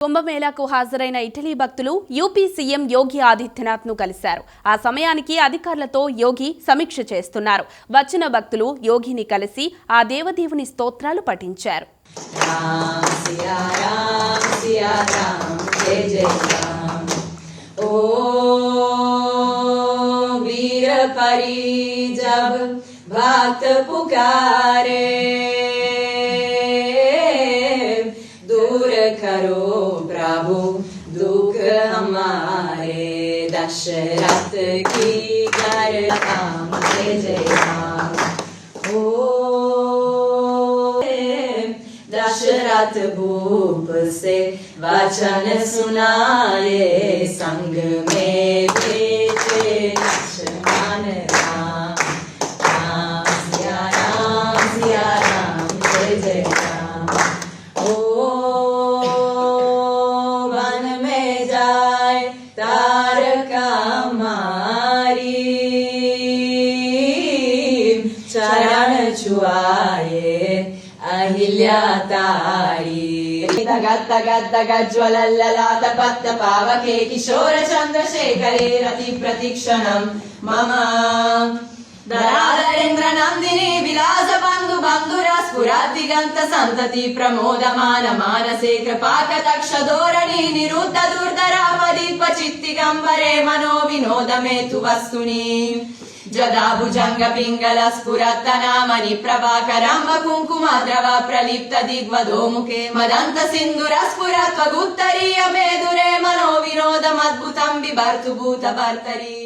కుంభమేళాకు హాజరైన ఇటలీ భక్తులు UP CM యోగి ఆదిత్యనాథ్ను కలిశారు. ఆ సమయానికి అధికారులతో యోగి సమీక్ష చేస్తున్నారు. వచ్చిన భక్తులు యోగిని కలిసి ఆ దేవదేవుని స్తోత్రాలు పఠించారు. పుకారే Prabhu Dukha Hamare Dasharat Ki Jai Ram Jai Ram O Dasharat Bhup Se Vachan Sunaye Sang Me Vee యేసువాయే అహిల్యాతాయి గత్త పావకే కిశోర చంద్రశేఖరే రతి ప్రతిక్షణం మమ దరాధరేంద్ర నందిని విలాస బంధు సంతతి ప్రమోదమాన మానసే కృపాక ధోరణి నిరుద్ధ దుర్ధర चित्तिगम्बरे मनो विनोद मे तु वस्तुनि जदा भुजङ्ग पिङ्गल स्फुरत्तनामनि प्रभाकराम्ब कुङ्कुमद्रव प्रलिप्त दिग्वधो मुखे मदन्त सिन्दुर स्फुरत्वगुत्तरीय मेदुरे मनो विनोदमद्भुतं बिभर्तु भूतभर्तरी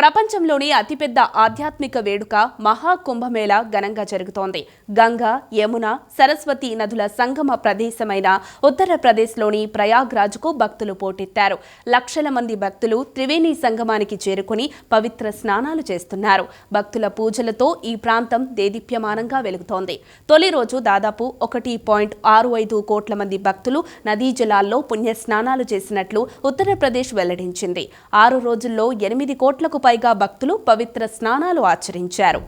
ప్రపంచంలోని అతిపెద్ద ఆధ్యాత్మిక వేడుక మహాకుంభమేళ ఘనంగా జరుగుతోంది. గంగా యమున సరస్వతి నదుల సంగమ ప్రదేశమైన ఉత్తరప్రదేశ్లోని ప్రయాగ్రాజ్కు భక్తులు పోటెత్తారు. లక్షల మంది భక్తులు త్రివేణి సంగమానికి చేరుకుని పవిత్ర స్నానాలు చేస్తున్నారు. భక్తుల పూజలతో ఈ ప్రాంతం దేదీప్యమానంగా వెలుగుతోంది. తొలి రోజు దాదాపు ఒకటి పాయింట్ ఆరు ఐదు కోట్ల మంది భక్తులు నదీ జలాల్లో పుణ్య స్నానాలు చేసినట్లు ఉత్తరప్రదేశ్ వెల్లడించింది. ఆరు రోజుల్లో ఎనిమిది కోట్లకు పైగా భక్తులు పవిత్ర స్నానాలు ఆచరించారు.